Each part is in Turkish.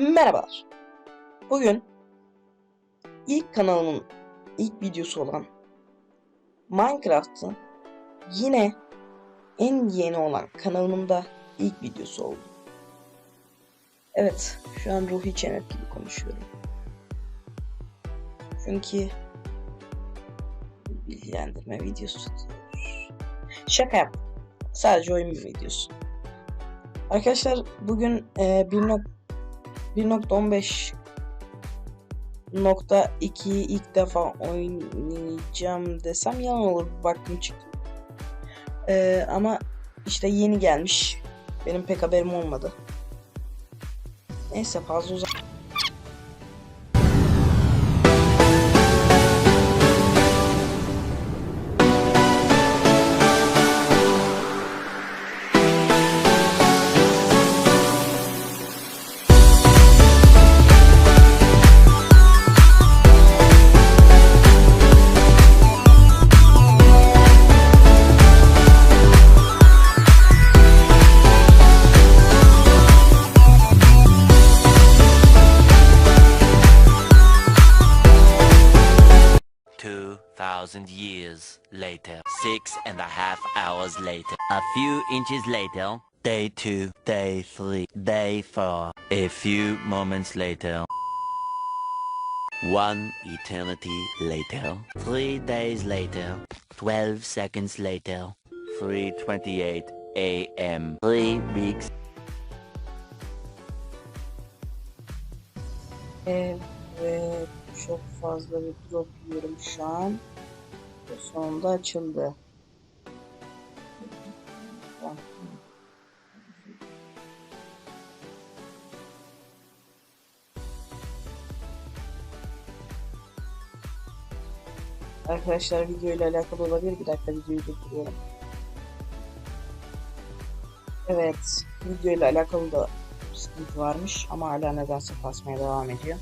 Merhabalar. Bugün ilk kanalımın ilk videosu olan Minecraft'ın yine en yeni olan kanalımın da ilk videosu oldu. Evet, şu an Ruhi Çenet gibi konuşuyorum. Çünkü bilgilendirme videosu. Şaka yaptım. Sadece oyun bir videosu. Arkadaşlar bugün e, 1. 1.15 nokta 2'yi ilk defa oynayacağım desem yalan olur. Baktım çıktı. Ee, ama işte yeni gelmiş. Benim pek haberim olmadı. Neyse fazla uzak. Inches later. Day two, day three, day four. A few moments later. One eternity later. Three days later. Twelve seconds later. 3.28 a.m. Three weeks Evet, çok fazla bir drop yiyorum şu an. Sonunda açıldı. Arkadaşlar video ile alakalı olabilir. Bir dakika videoyu durduruyorum. Evet, video ile alakalı da sıkıntı varmış ama hala nedense kasmaya devam ediyor.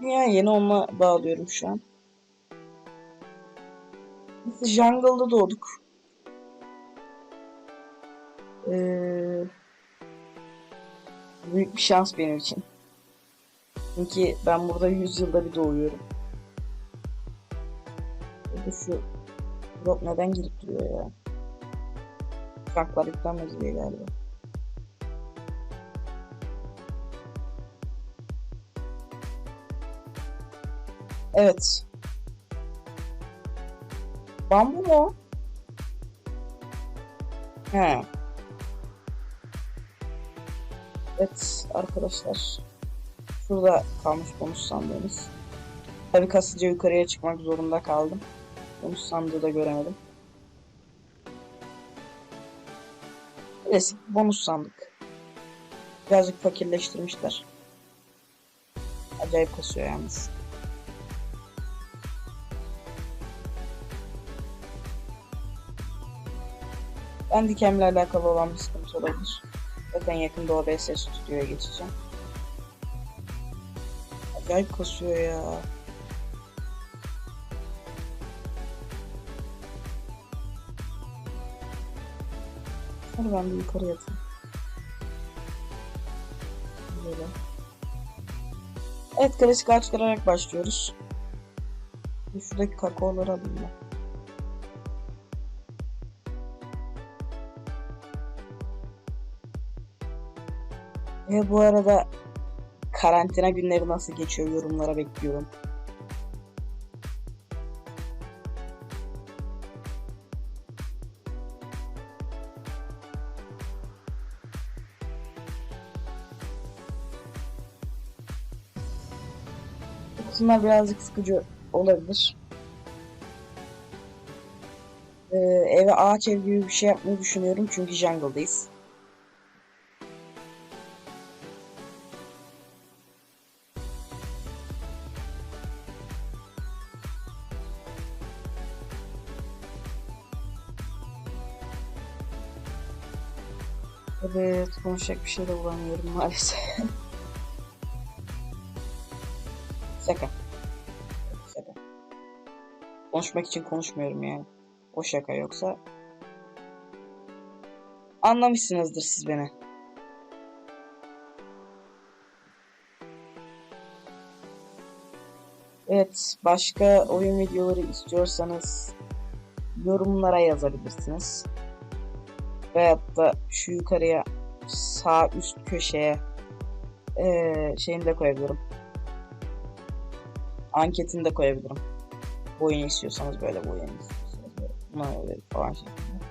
Dünya yeni olma bağlıyorum şu an. Jungle'da doğduk. Ee, büyük bir şans benim için. Çünkü ben burada 100 yılda bir doğuyorum. Burada şu drop neden girip duruyor ya? Uçaklar yüklenmedi diye galiba. Evet. Bambu mu? He. Evet arkadaşlar. Şurada kalmış bonus sandığımız. Tabi kasıcı yukarıya çıkmak zorunda kaldım. Bonus sandığı da göremedim. Klasik bonus sandık. Birazcık fakirleştirmişler. Acayip kasıyor yalnız. Ben dikemle alakalı olan bir sıkıntı olabilir. Zaten yakında OBS stüdyoya geçeceğim. Acayip kasıyor ya. Hadi ben bir yukarı yatayım. Böyle. Evet klasik ağaç kırarak başlıyoruz. Şuradaki kakaoları alayım ben. Ve bu arada karantina günleri nasıl geçiyor yorumlara bekliyorum. Bu kısımlar birazcık sıkıcı olabilir. Ee, eve ağaç ev gibi bir şey yapmayı düşünüyorum çünkü jungle'dayız. Evet, konuşacak bir şey de bulamıyorum maalesef. şaka. Şaka. Konuşmak için konuşmuyorum yani. O şaka yoksa... Anlamışsınızdır siz beni. Evet, başka oyun videoları istiyorsanız yorumlara yazabilirsiniz. Veyahut da şu yukarıya sağ üst köşeye eee şeyini de koyabilirim. Anketini de koyabilirim. Bu oyunu istiyorsanız böyle bu oyunu istiyorsanız böyle. Buna öyle falan şeklinde.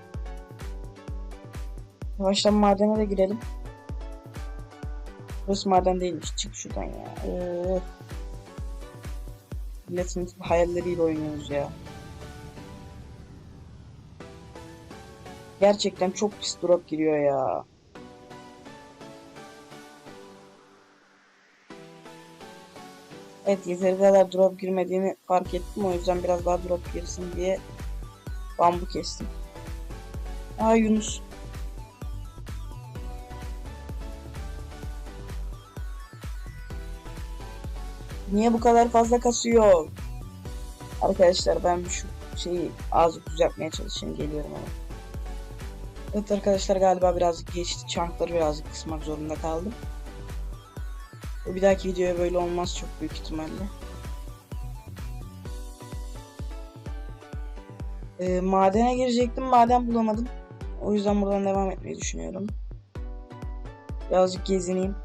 Yavaştan madene de girelim. Burası maden değilmiş. Çık şuradan ya. Öf. Milletin hayalleriyle oynuyoruz ya. Gerçekten çok pis drop giriyor ya. Evet yeteri kadar drop girmediğini fark ettim. O yüzden biraz daha drop girsin diye bambu kestim. Aa Yunus. Niye bu kadar fazla kasıyor? Arkadaşlar ben şu şeyi azıcık düzeltmeye çalışayım geliyorum ama. Evet arkadaşlar galiba birazcık geçti. Chunkları birazcık kısmak zorunda kaldım. Bir dahaki videoya böyle olmaz çok büyük ihtimalle. Ee, madene girecektim. Maden bulamadım. O yüzden buradan devam etmeyi düşünüyorum. Birazcık gezineyim.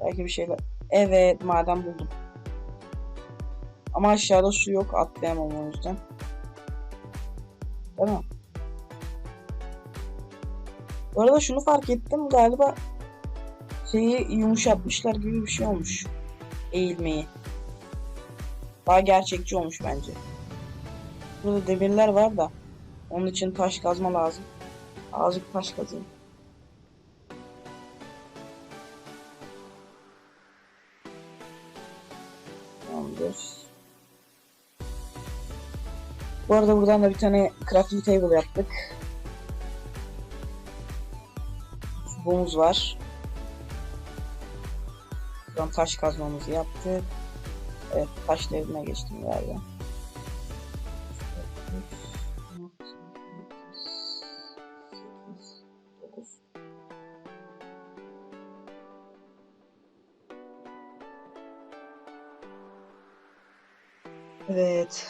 Belki bir şeyler. Evet maden buldum. Ama aşağıda su yok. Atlayamam o yüzden. Değil mi? Bu arada şunu fark ettim. Galiba şeyi yumuşatmışlar gibi bir şey olmuş. Eğilmeyi. Daha gerçekçi olmuş bence. Burada demirler var da. Onun için taş kazma lazım. Azıcık taş kazayım. Tamamdır. Bu arada buradan da bir tane crafting table yaptık. Çubuğumuz var. Buradan taş kazmamızı yaptık. Evet taş devrine geçtim galiba. Evet.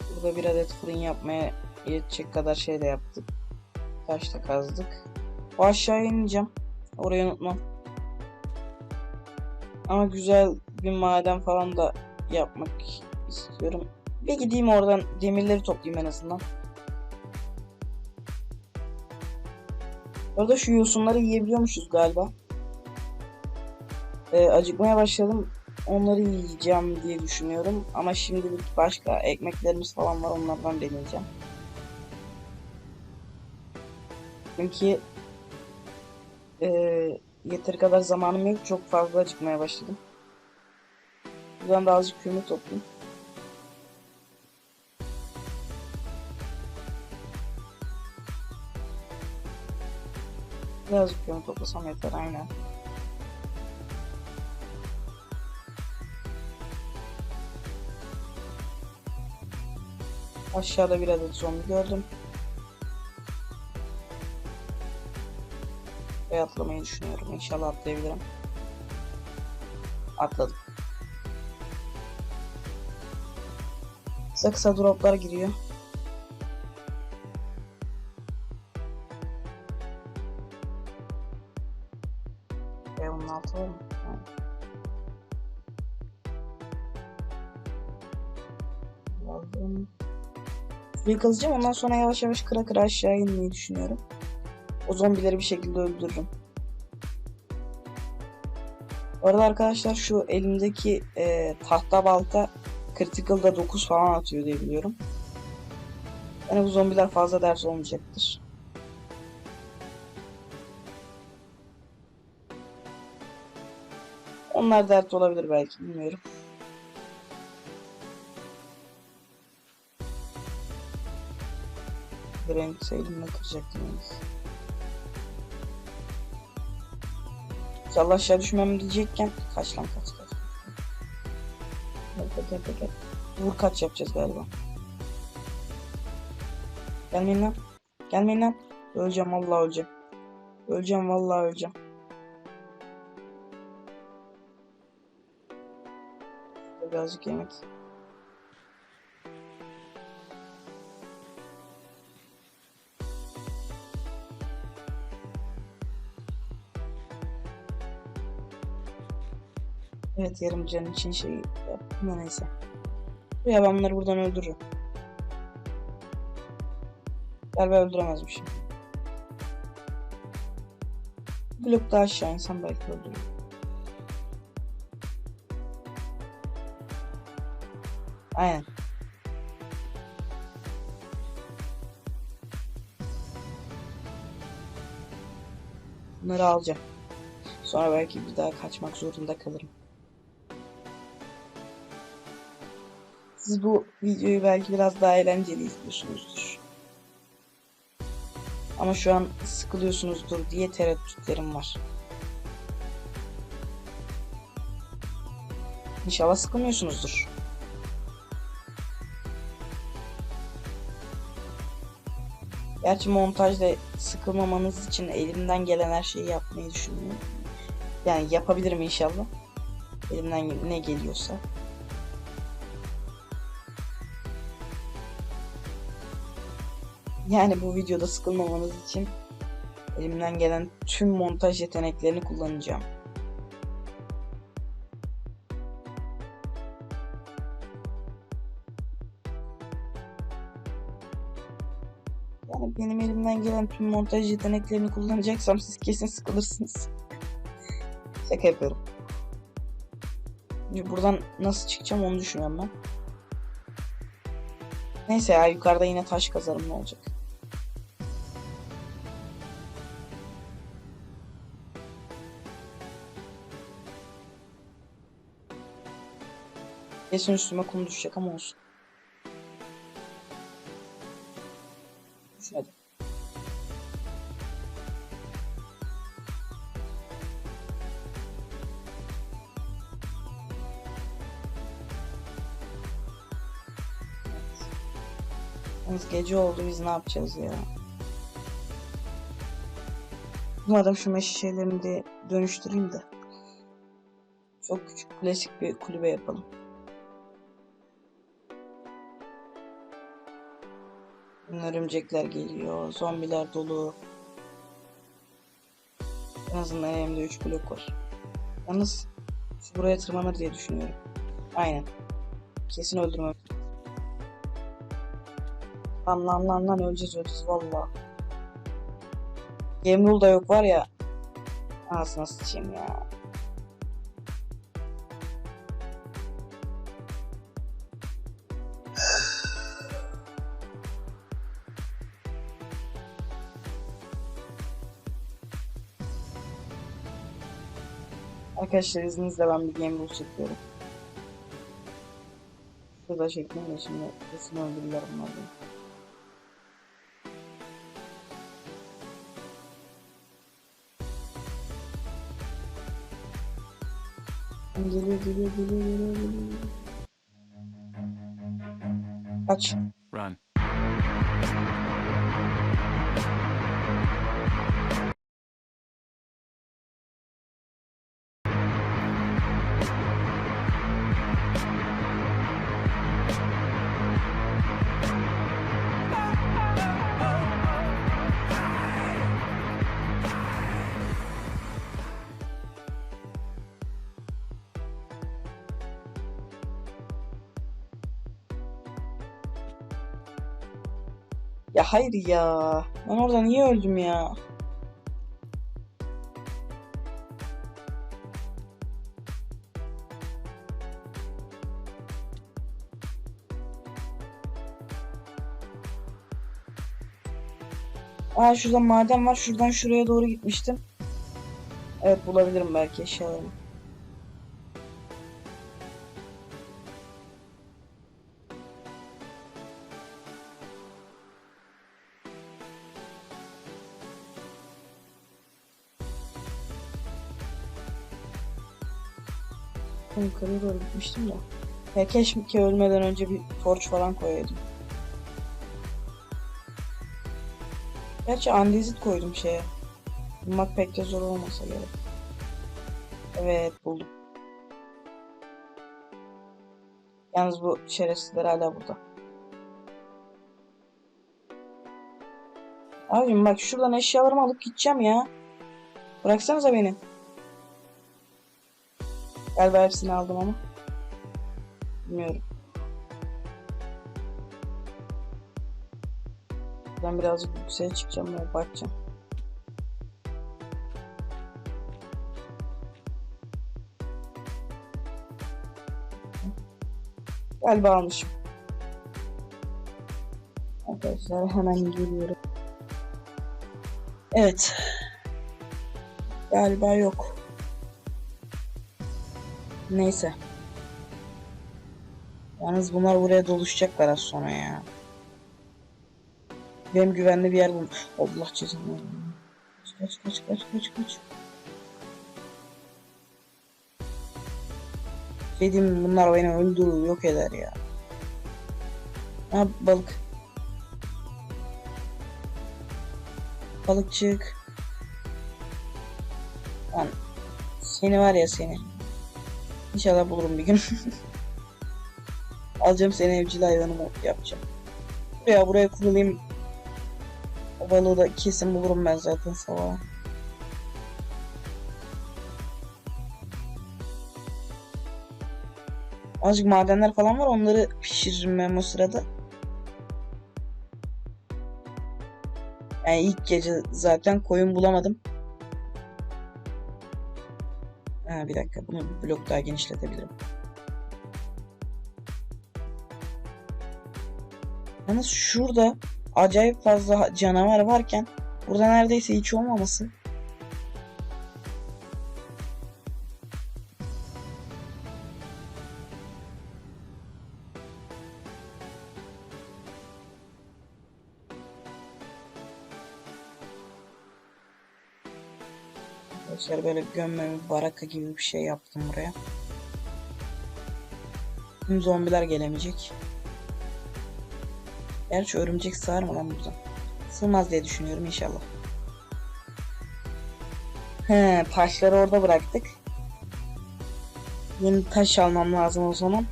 Burada bir adet fırın yapmaya yetecek kadar şey de yaptık. Taş da kazdık. O aşağıya ineceğim. Orayı unutmam. Ama güzel bir maden falan da yapmak istiyorum. Bir gideyim oradan demirleri toplayayım en azından. Orada şu yosunları yiyebiliyormuşuz galiba. Ee, acıkmaya başladım. Onları yiyeceğim diye düşünüyorum. Ama şimdilik başka ekmeklerimiz falan var. Onlardan deneyeceğim. Çünkü e, yeteri kadar zamanım yok. Çok fazla acıkmaya başladım. Buradan da azıcık kömür toplayayım. Birazcık kömür toplasam yeter aynen. Aşağıda bir adet zombi gördüm. Ve atlamayı düşünüyorum. İnşallah atlayabilirim. Atladım. Kısa kısa droplar giriyor. E bunun altı var mı? Suyu kazacağım ondan sonra yavaş yavaş kıra kıra aşağı inmeyi düşünüyorum. O zombileri bir şekilde öldürürüm. Bu arada arkadaşlar şu elimdeki e, tahta balta Critical'da 9 falan atıyor diye biliyorum. Yani bu zombiler fazla ders olmayacaktır. Onlar dert olabilir belki bilmiyorum. Granit elimle kıracaktım yalnız. İnşallah aşağı düşmem diyecekken kaç lan kaç kaç. Gel gel gel gel. Vur kaç yapacağız galiba. Gelmeyin lan. Gelmeyin lan. Öleceğim vallahi öleceğim. Öleceğim vallahi öleceğim. Birazcık yemek. Evet yarım can için şey yaptım da neyse. Ya ben buradan öldürürüm. Galiba öldüremezmişim. Blok daha aşağı insan belki öldürür. Aynen. Bunları alacağım. Sonra belki bir daha kaçmak zorunda kalırım. Siz bu videoyu belki biraz daha eğlenceli izliyorsunuzdur. Ama şu an sıkılıyorsunuzdur diye tereddütlerim var. İnşallah sıkılmıyorsunuzdur. Gerçi montajda sıkılmamanız için elimden gelen her şeyi yapmayı düşünüyorum. Yani yapabilirim inşallah. Elimden ne geliyorsa. Yani bu videoda sıkılmamanız için elimden gelen tüm montaj yeteneklerini kullanacağım. Yani benim elimden gelen tüm montaj yeteneklerini kullanacaksam siz kesin sıkılırsınız. Şaka yapıyorum. Buradan nasıl çıkacağım onu düşünüyorum ben. Neyse ya yukarıda yine taş kazarım ne olacak. Kesin üstüme kum düşecek ama olsun. Düşmedi. Yalnız gece oldu biz ne yapacağız ya? Umarım şu meşe de dönüştüreyim de. Çok küçük klasik bir kulübe yapalım. Örümcekler geliyor, zombiler dolu. En azından elimde 3 blok var. Yalnız şu buraya tırmanır diye düşünüyorum. Aynen. Kesin öldürmem. Lan lan lan lan öleceğiz öleceğiz valla. Game rule da yok var ya. Anasını sıçayım ya. Arkadaşlar izninizle ben bir game rule çekiyorum. Şurada çekmeyeyim de şimdi kesin öldürürler bunlar beni. Geliyor geliyor geliyor geliyor geliyor. Kaç. Hayır ya. Ben orada niye öldüm ya? Aa şurada maden var. Şuradan şuraya doğru gitmiştim. Evet bulabilirim belki eşyalarımı. Yukarıya doğru gitmiştim de. Ya keşke ölmeden önce bir torç falan koyaydım. Gerçi andezit koydum şeye. Bulmak pek de zor olmasa gerek. Evet buldum. Yalnız bu şerefsizler hala burada. Abim bak şuradan eşyalarımı alıp gideceğim ya. Bıraksanıza beni. Galiba hepsini aldım ama. Bilmiyorum. Ben birazcık yükseğe çıkacağım ve bakacağım. Galiba almışım. Arkadaşlar hemen geliyorum. Evet. Galiba yok. Neyse. Yalnız bunlar buraya doluşacaklar az sonra ya. Benim güvenli bir yer bul. Allah cezanı. Kaç kaç kaç kaç kaç. Mi, bunlar beni öldürür yok eder ya. Ha balık. Balıkçık. Lan seni var ya seni. İnşallah bulurum bir gün. Alacağım seni evcil hayvanım yapacağım. Buraya buraya kurulayım. O balığı da kesin bulurum ben zaten sabah. Azıcık madenler falan var onları pişiririm ben o sırada. Yani ilk gece zaten koyun bulamadım. Ha, bir dakika bunu bir blok daha genişletebilirim. Yalnız şurada acayip fazla canavar varken burada neredeyse hiç olmaması. Böyle gömme bir baraka gibi bir şey yaptım buraya. Tüm zombiler gelemeyecek. Gerçi örümcek sığar mı lan buradan? Sığmaz diye düşünüyorum inşallah. He, taşları orada bıraktık. Yeni taş almam lazım o zaman.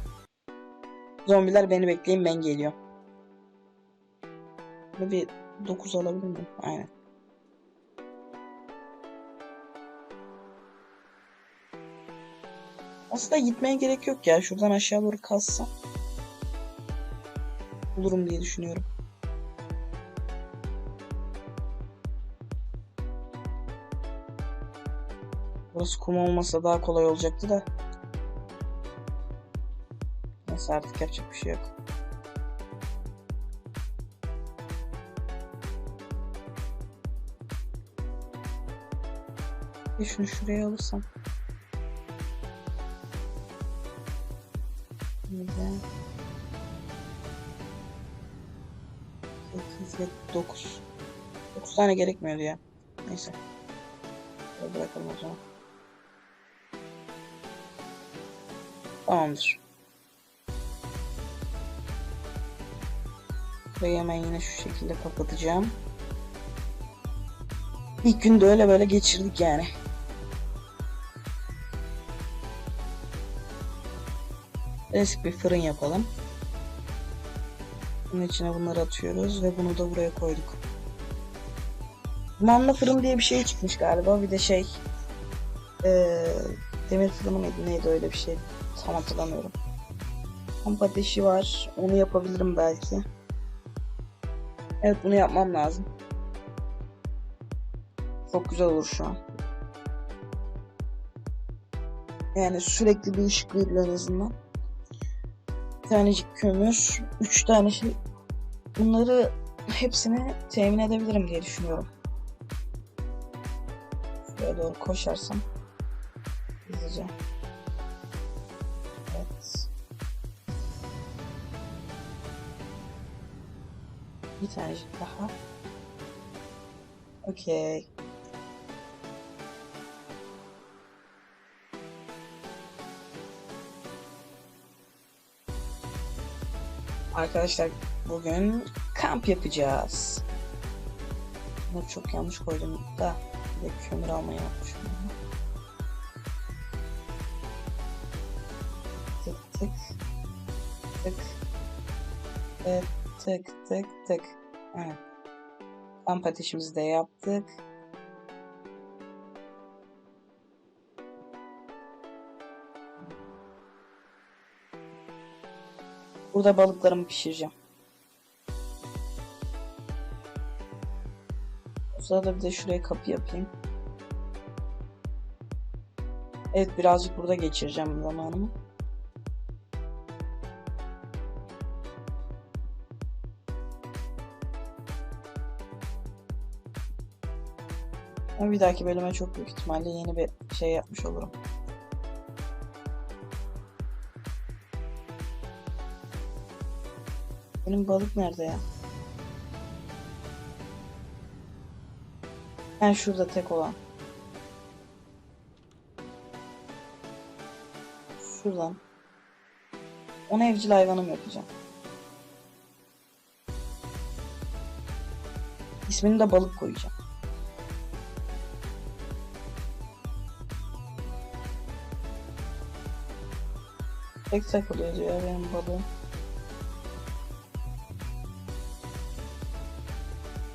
Zombiler beni bekleyin ben geliyorum. Bir 9 alabilir miyim? Aynen. Aslında gitmeye gerek yok ya. Şuradan aşağı doğru kazsam. Bulurum diye düşünüyorum. Burası kum olmasa daha kolay olacaktı da. Neyse artık yapacak bir şey yok. Bir şunu şuraya alırsam. Böyle. 8 ve 9. 9 tane gerekmiyordu ya. Neyse. Böyle bırakalım o zaman. Tamamdır. Burayı hemen yine şu şekilde kapatacağım. İlk günde öyle böyle geçirdik yani. Klasik bir fırın yapalım. Bunun içine bunları atıyoruz ve bunu da buraya koyduk. Manla fırın diye bir şey çıkmış galiba. Bir de şey ee, demir fırını mıydı neydi öyle bir şey. Tam hatırlamıyorum. Kamp ateşi var. Onu yapabilirim belki. Evet bunu yapmam lazım. Çok güzel olur şu an. Yani sürekli bir ışık veriyor en azından. Tanecik kömür. Üç tane şey. Bunları hepsini temin edebilirim diye düşünüyorum. Şuraya doğru koşarsam. Hızlıca. Evet. Bir tanecik daha. Okey. Arkadaşlar bugün kamp yapacağız. Bunları çok yanlış koydum da bir kömür almayı unutmuşum. Tık tık. Tık. Evet, tık tık tık. Evet. Kamp ateşimizi de yaptık. Burada balıklarımı pişireceğim. O sırada bir de şuraya kapı yapayım. Evet birazcık burada geçireceğim zamanımı. Ama bir dahaki bölüme çok büyük ihtimalle yeni bir şey yapmış olurum. Benim balık nerede ya? Ben şurada tek olan. Şuradan. Ona evcil hayvanım yapacağım. İsmini de balık koyacağım. Tek takılıyor ya benim balığım.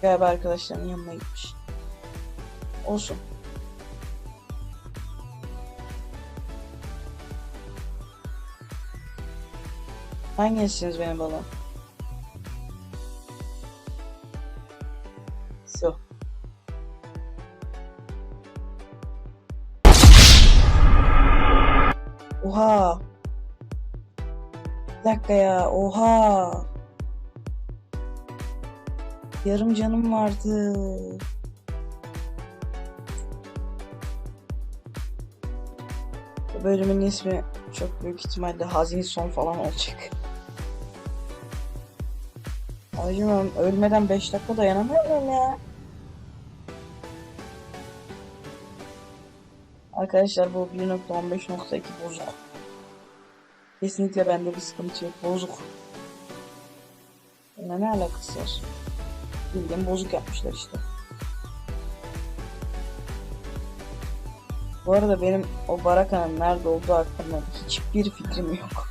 Galiba arkadaşlarının yanına gitmiş. Olsun. Hangisiniz benim balığım? Su. Oha. Bir dakika ya. Oha. Yarım canım vardı. Bu bölümün ismi çok büyük ihtimalle Hazin Son falan olacak. Acımam ölmeden 5 dakika dayanamıyorum ya. Arkadaşlar bu 1.15.2 bozuk. Kesinlikle bende bir sıkıntı yok. Bozuk. Bununla ne alakası var? Bildiğin bozuk yapmışlar işte. Bu arada benim o barakanın nerede olduğu hakkında hiçbir fikrim yok.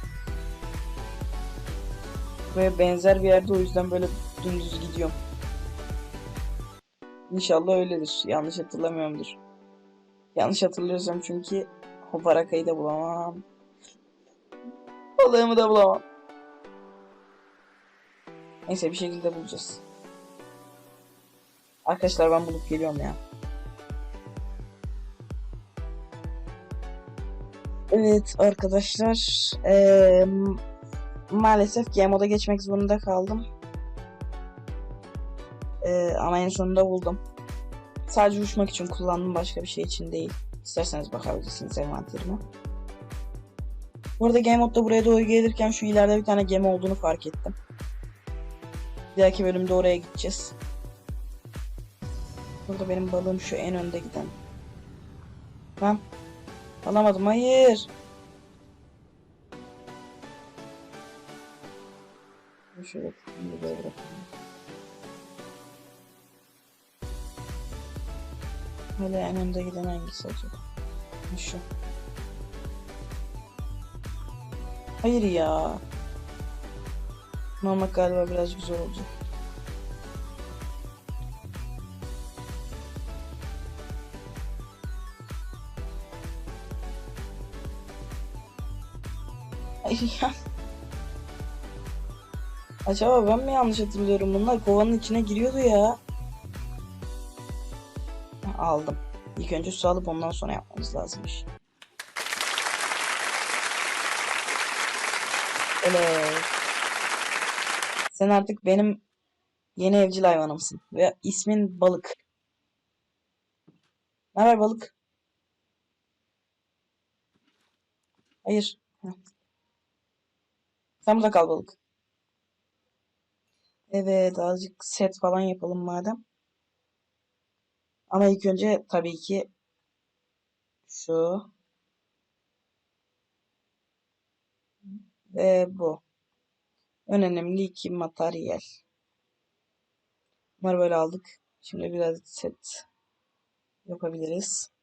Buraya benzer bir yerde o yüzden böyle dümdüz gidiyorum. İnşallah öyledir. Yanlış hatırlamıyorumdur. Yanlış hatırlıyorsam çünkü o barakayı da bulamam. Balığımı da bulamam. Neyse bir şekilde bulacağız. Arkadaşlar ben bulup geliyorum ya. Evet arkadaşlar. eee, maalesef game moda geçmek zorunda kaldım. Eee, ama en sonunda buldum. Sadece uçmak için kullandım başka bir şey için değil. İsterseniz bakabilirsiniz envanterime. Bu arada game buraya doğru gelirken şu ileride bir tane gemi olduğunu fark ettim. Bir dahaki bölümde oraya gideceğiz. Burada benim balığım şu en önde giden. Lan. Alamadım. Hayır. Şöyle bir böyle bırakalım. Hala en önde giden hangisi acaba? Şu. Hayır ya. Mamak galiba biraz güzel olacak. Acaba ben mi yanlış hatırlıyorum? Bunlar kovanın içine giriyordu ya. Aldım. İlk önce su alıp ondan sonra yapmamız lazımmış. Evet. Sen artık benim yeni evcil hayvanımsın. Ve ismin Balık. Ne haber balık? Hayır. Heh. Sen burada kal balık. Evet azıcık set falan yapalım madem. Ama ilk önce tabii ki şu ve bu. Önemli iki materyal. Bunları böyle aldık. Şimdi biraz set yapabiliriz.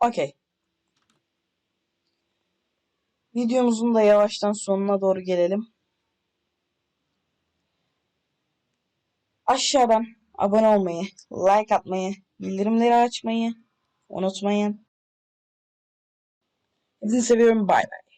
Okey. Videomuzun da yavaştan sonuna doğru gelelim. Aşağıdan abone olmayı, like atmayı, bildirimleri açmayı unutmayın. Sizi seviyorum. Bay bay.